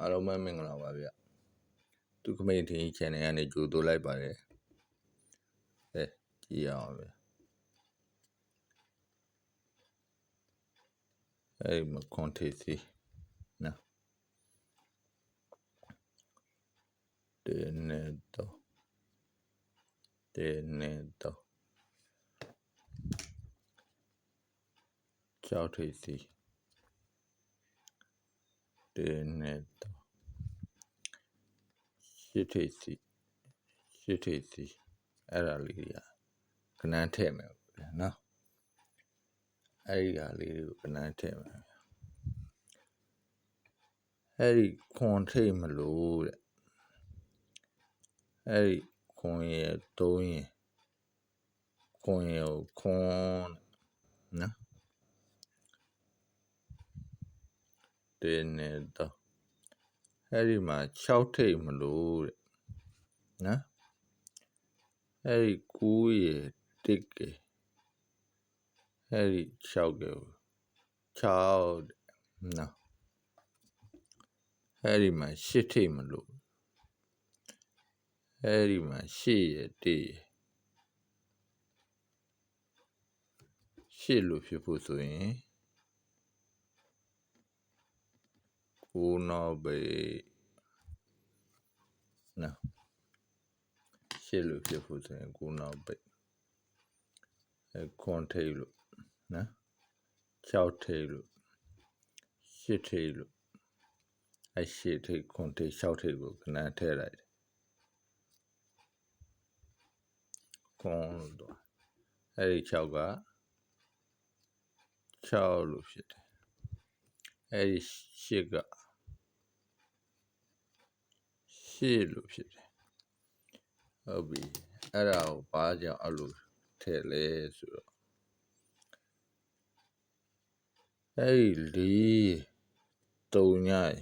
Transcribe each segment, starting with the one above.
အားလုံးပဲမင်္ဂလာပါဗျသူခမိန်ထင်း channel ကနေကြိုတိုးလိုက်ပါတယ်အဲကြည့်ရအောင်ဗျအဲဒီမကွန်ထေးစီနော်တင်းနေတော့တင်းနေတော့ကြောက်ထေးစီ တင်းနေတော့ရှစ်ထေးစီရှစ်ထေးစီအဲ့ဒါလေးတွေကခဏထည့်မယ်ဗျာနော်အဲ့ဒီဟာလေးတွေကိုခဏထည့်မယ်ဗျာအဲ့ဒီခွန်ထိတ်မလို့တဲ့အဲ့ဒီခွန်ရတုံးရင်ခွန်ရကိုခွန်နော် တင်းနေတော့အဲ့ဒီမှာ6ထိတ်မလို့တဲ့နော်အဲ့ဒီ9ရတစ်ကေအဲ့ဒီ6ကေ6တဲ့နော်အဲ့ဒီမှာ8ထိတ်မလို့အဲ့ဒီမှာ8ရ1ရ8လို့ဖြစ်ဖို့ဆိုရင် ကိုနောက်ပဲနော်ရှစ်လို့ဖြစ်ဖို့ဆိုရင်ကိုနောက်ပဲအဲခွန်ထိတ်လို့နော်6ထိတ်လို့8ထိတ်လို့အဲ8ထိတ်ခွန်ထိတ်6ထိတ်ကိုခဏထည့်လိုက်တယ်ခွန်လို့တော့အဲဒီ6က6လို့ဖြစ်တယ်အဲဒီ8က ရှေ့လို့ဖြစ်တယ်ဟုတ်ပြီအဲ့ဒါကိုဘာကြောင့်အဲ့လိုထည့်လဲဆိုတော့အဲ့ဒီလေးတုံညရ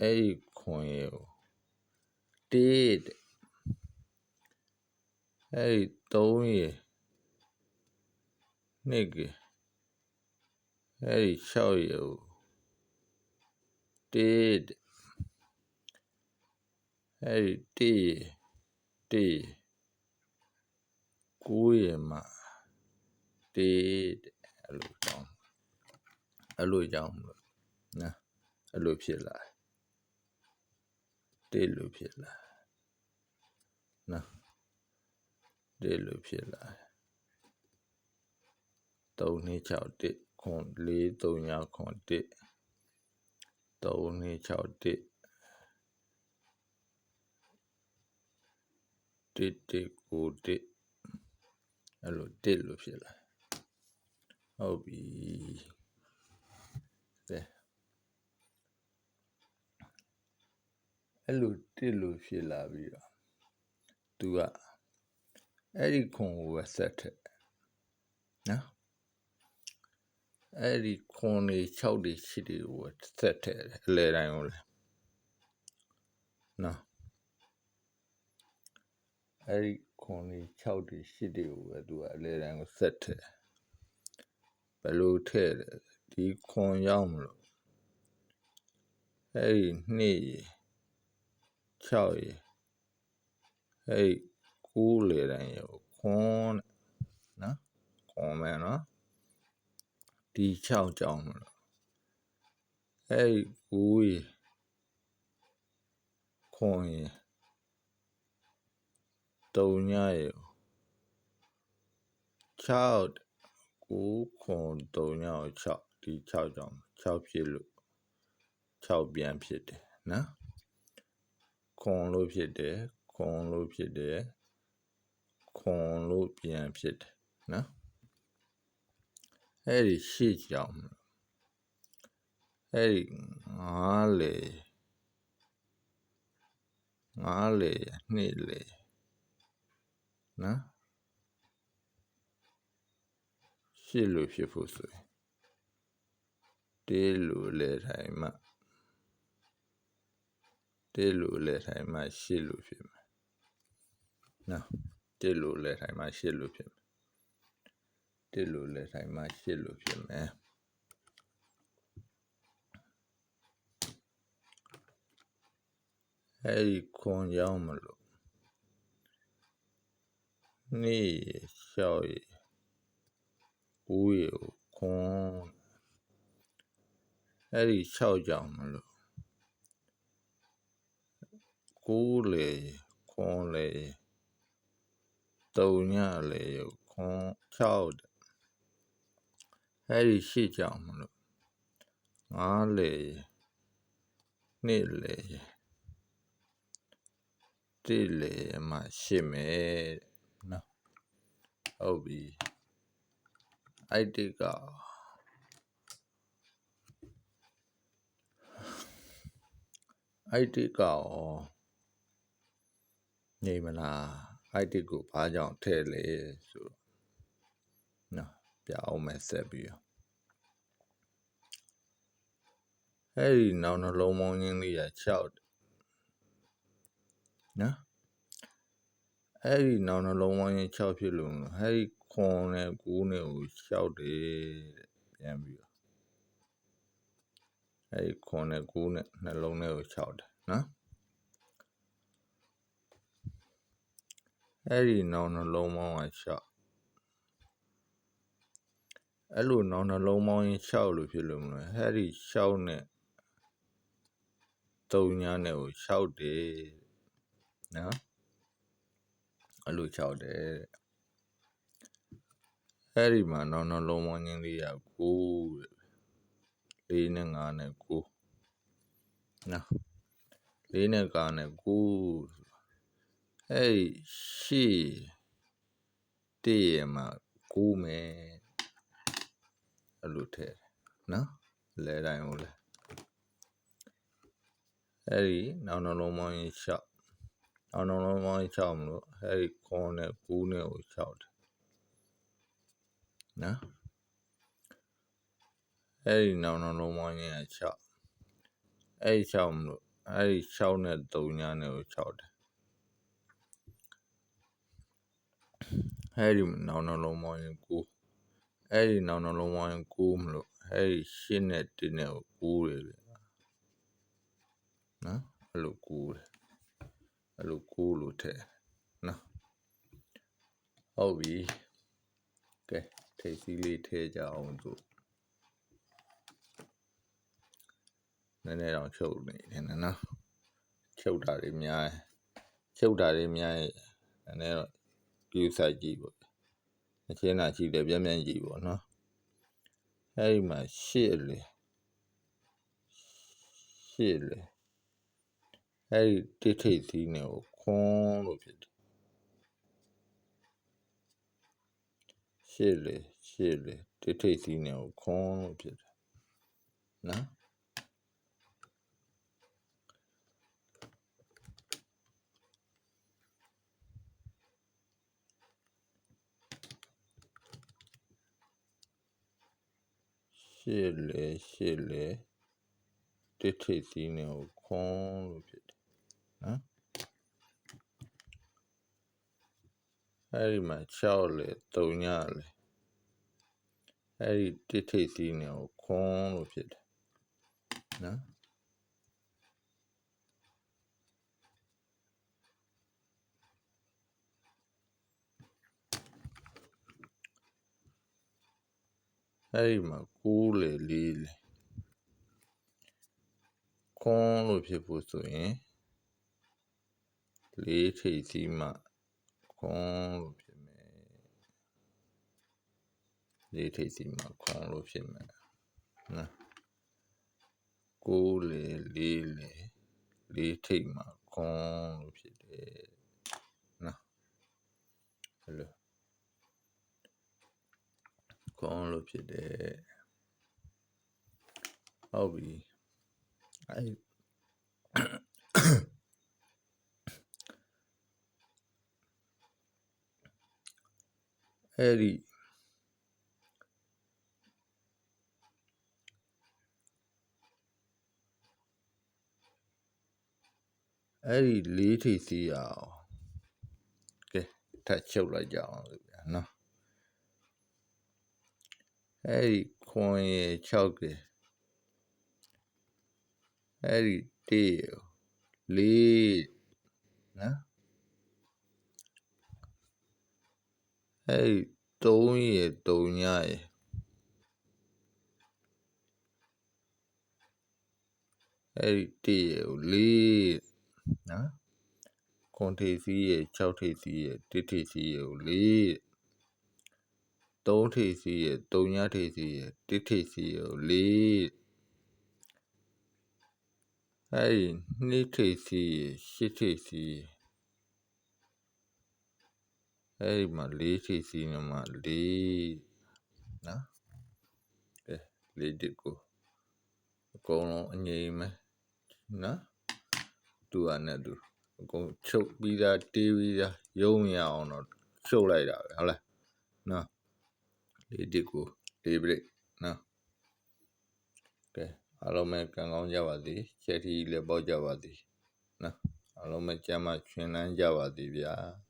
အဲ့ဒီခွန်ရကိုတေးတဲ့အဲ့ဒီသုံးရနှစ်ကအဲ့ဒီ6ရကိုတေးတဲ့ အဲ့ဒီတေးတေးကိုးရမှာတေးတဲ့အဲ့လိုကြောင်းအဲ့လိုကြောင်းလို့နော်အဲ့လိုဖြစ်လာတေးလို့ဖြစ်လာနော်တေးလို့ဖြစ်လာ3 2 6 1ခွန်4 3ညခွန်1 3 2 6 1 တစ်တစ်ကိုတစ်အဲ့လိုတစ်လို့ဖြစ်လာဟုတ်ပြီကဲအဲ့လိုတစ်လို့ဖြစ်လာပြီးတော့သူကအဲ့ဒီခွန်ကိုပဲဆက်ထက်နော်အဲ့ဒီခွန်တွေ6တွေ8တွေကိုဆက်ထက်အလဲတိုင်းကိုလေနော် အဲ့ဒီခွန်လေး6တွေ8တွေကိုပဲသူကအလဲတန်းကိုဆက်ထည့်ဘယ်လိုထည့်လဲဒီခွန်ရောက်မလို့အဲ့ဒီ2ရ6ရအဲ့ဒီ9လေတန်းရခွန်နော်ခွန်မယ်နော်ဒီ6ကြောင်းမလို့အဲ့ဒီ9ရခွန်ရ တုံညရေ6 9ခွန်တုံညကို6ဒီ6ကြောင့်6ဖြစ်လို့6ပြန်ဖြစ်တယ်နော်ခွန်လို့ဖြစ်တယ်ခွန်လို့ဖြစ်တယ်ခွန်လို့ပြန်ဖြစ်တယ်နော်အဲ့ဒီရှေ့ကြောင့်အဲ့ဒီငါးလေငါးလေနှစ်လေ နော်ရှစ်လို့ဖြစ်ဖို့ဆိုရင်တေးလို့လဲထိုင်မှတေးလို့လဲထိုင်မှရှစ်လို့ဖြစ်မယ်နော်တေးလို့လဲထိုင်မှရှစ်လို့ဖြစ်မယ်တေးလို့လဲထိုင်မှရှစ်လို့ဖြစ်မယ်အဲ့ဒီခွန်ကြောင်းမလို့ နေ့ရလျှောက်ရဦးရကိုခွန်အဲ့ဒီ၆ကြောင်းမလို့ကိုးလေခွန်လေတုံညလေခွန်၆တဲ့အဲ့ဒီရှစ်ကြောင်းမလို့ငါးလေနှစ်လေတိလေမှရှစ်မယ်တဲ့နော် ဟုတ်ပြီအဲ့ဒီကအဲ့ဒီကရောနေမလားအဲ့ဒီကိုဘာကြောင့်ထဲ့လဲဆိုတော့နော်ပြအောင်မယ်ဆက်ပြီးတော့အဲ့ဒီနောက်နှလုံးပေါင်းရင်းလေးရ6နော် အဲ့ဒီနောက်နှလုံးပေါင်းရင်း6ဖြစ်လို့အဲ့ဒီခွန်နဲ့9နဲ့ကို6တယ်တဲ့ပြန်ပြီးတော့အဲ့ဒီခွန်နဲ့9နဲ့နှလုံးနဲ့ကို6တယ်နော်အဲ့ဒီနောက်နှလုံးပေါင်းက6အဲ့လိုနောက်နှလုံးပေါင်းရင်6လို့ဖြစ်လို့မလဲအဲ့ဒီ6နဲ့3ညာနဲ့ကို6တယ်နော် အဲ့လို6တယ်အဲ့ဒီမှာနောက်နှလုံးပေါင်းခြင်းလေးက9တဲ့4နဲ့5နဲ့9နော်4နဲ့5နဲ့9အဲ့ရှေ့တည့်ရမှာ9မယ်အဲ့လိုထဲတယ်နော်လဲတိုင်းဟုတ်လဲအဲ့ဒီနောက်နှလုံးပေါင်းရင်6 နောက်နှလုံးပေါင်းရင်6မလို့အဲ့ဒီခွန်နဲ့9နဲ့ကို6တယ်နော်အဲ့ဒီနောက်နှလုံးပေါင်းရင်6အဲ့ဒီ6မလို့အဲ့ဒီ6နဲ့3ညာနဲ့ကို6တယ်အဲ့ဒီနောက်နှလုံးပေါင်းရင်9အဲ့ဒီနောက်နှလုံးပေါင်းရင်9မလို့အဲ့ဒီ8နဲ့1နဲ့ကို9တယ်ဗျနော်အဲ့လို9တယ် အဲ့လို9လို့ထည့်နော်ဟုတ်ပြီကဲထိတ်စီးလေးထည့်ကြအောင်သူနည်းနည်းတော့ချုပ်နေတယ်နော်ချုပ်တာတွေများချုပ်တာတွေများနည်းနည်းတော့ကြည့်ဆိုင်ကြည့်ပေါ့အချင်းနာရှိတယ်ပြန်ပြန်ကြည့်ပေါ့နော်အဲ့ဒီမှာရှစ်လေရှစ်လေ အဲ့ဒီတိထိတ်သီးနေကိုခွန်းလို့ဖြစ်တယ်ရှစ်လေရှစ်လေတိထိတ်သီးနေကိုခွန်းလို့ဖြစ်တယ်နော်ရှစ်လေရှစ်လေတိထိတ်သီးနေကိုခွန်းလို့ဖြစ်တယ် နော်အဲ့ဒီမှာ6လေ3ညလေအဲ့ဒီတိထိတ်သီးနေကိုခွန်းလို့ဖြစ်တယ်နော်အဲ့ဒီမှာ9လေ4လေခွန်းလို့ဖြစ်ဖို့ဆိုရင် လေးထိပ်စီးမှခွန်းလို့ဖြစ်မယ်လေးထိပ်စီးမှခွန်းလို့ဖြစ်မယ်နော်ကိုးလေလေးလေလေးထိပ်မှခွန်းလို့ဖြစ်တယ်နော်အဲ့လိုခွန်းလို့ဖြစ်တယ်ဟုတ်ပြီအဲ့ အဲ့ဒီအဲ့ဒီလေးထိပ်စီးရအောင်ကဲထပ်ချုပ်လိုက်ကြအောင်လို့ဗျာနော်အဲ့ဒီခွန်ရ6ကဲအဲ့ဒီတေးလေးနော် အဲ့3ရယ်3ညရယ်အဲ့ဒီ1ရယ်ကိုလေးနော်ခွန်ထိပ်စီးရယ်6ထိပ်စီးရယ်1ထိပ်စီးရယ်ကိုလေး3ထိပ်စီးရယ်3ညထိပ်စီးရယ်1ထိပ်စီးရယ်ကိုလေးအဲ့ဒီ2ထိပ်စီးရယ်8ထိပ်စီးရယ် အဲ့ဒီမှာ4ထိပ်စီးနေမှာ4နော်ကဲလေးတစ်ကိုအကုန်လုံးအငြိမ်မယ်နော်တူရနဲ့တူအကုန်ချုပ်ပြီးသားတေးပြီးသားရုံးရအောင်တော့ချုပ်လိုက်တာပဲဟုတ်လားနော်လေးတစ်ကိုလေးပရိတ်နော်ကဲအားလုံးပဲကံကောင်းကြပါစေချက်တီလည်းပေါက်ကြပါစေနော်အားလုံးပဲကြမ်းမှချွင်လန်းကြပါစေဗျာကဲ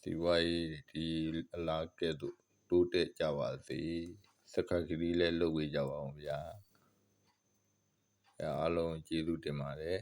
စီဝါရေးဒီအလားကဲ့သို့တိုးတက်ကြပါစေစက္ကကလေးလည်းလုပ်ဝေးကြပါအောင်ဗျာအဲအားလုံးကျေးဇူးတင်ပါတယ်